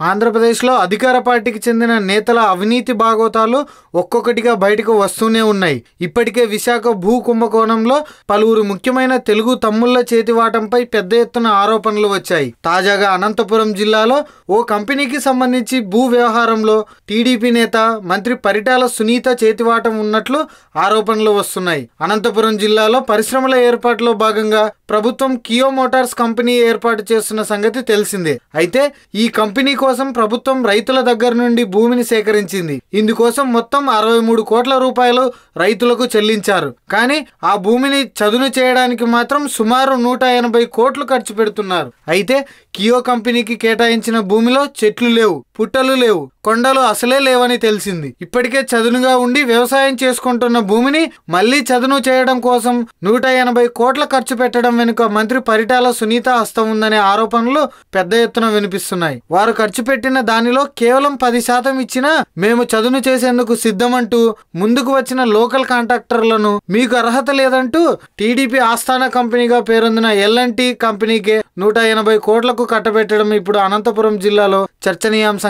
ఆంధ్రప్రదేశ్లో అధికార పార్టీకి చెందిన నేతల అవినీతి బాగోతాలు ఒక్కొక్కటిగా బయటకు వస్తూనే ఉన్నాయి. ఇప్పటికే విశాఖ భూ కుంభకోణంలో పలువురు ముఖ్యమైన తెలుగు తమ్ముళ్ళ చేతివాటంపై పెద్ద ఎత్తున ఆరోపణలు వచ్చాయి. తాజాగా అనంతపురం జిల్లాలో ఓ కంపెనీకి సంబంధించి భూ వ్యవహారంలో టీడీపీ నేత మంత్రి పరిటాల సునీత చేతివాటం ఉన్నట్లు ఆరోపణలు వస్తున్నాయి. అనంతపురం జిల్లాలో పరిశ్రమల ఏర్పాటులో భాగంగా ప్రభుత్వం కియో మోటార్స్ కంపెనీ ఏర్పాటు చేస్తున్న సంగతి తెలిసిందే. అయితే ఈ కంపెనీ కోసం కోసం ప్రభుత్వం రైతుల దగ్గర నుండి భూమిని సేకరించింది. ఇందుకోసం మొత్తం అరవై మూడు కోట్ల రూపాయలు రైతులకు చెల్లించారు. కానీ ఆ భూమిని చదును చేయడానికి మాత్రం సుమారు నూట ఎనభై కోట్లు ఖర్చు పెడుతున్నారు. అయితే కియో కంపెనీకి కేటాయించిన భూమిలో చెట్లు లేవు. పుట్టలు లేవు కొండలు అసలే లేవని తెలిసింది. ఇప్పటికే చదునుగా ఉండి వ్యవసాయం చేసుకుంటున్న భూమిని మళ్ళీ చదును చేయడం కోసం నూట ఎనభై కోట్ల ఖర్చు పెట్టడం వెనుక మంత్రి పరిటాల సునీత హస్తం ఉందనే ఆరోపణలు పెద్ద ఎత్తున వినిపిస్తున్నాయి. వారు ఖర్చు పెట్టిన దానిలో కేవలం పది శాతం ఇచ్చినా మేము చదును చేసేందుకు సిద్ధమంటూ ముందుకు వచ్చిన లోకల్ కాంట్రాక్టర్లను మీకు అర్హత లేదంటూ టీడీపీ ఆస్థాన కంపెనీగా పేరొందిన ఎల్ఎన్టీ కంపెనీకే నూట ఎనభై కోట్లకు కట్టబెట్టడం ఇప్పుడు అనంతపురం జిల్లాలో చర్చనీయాంశం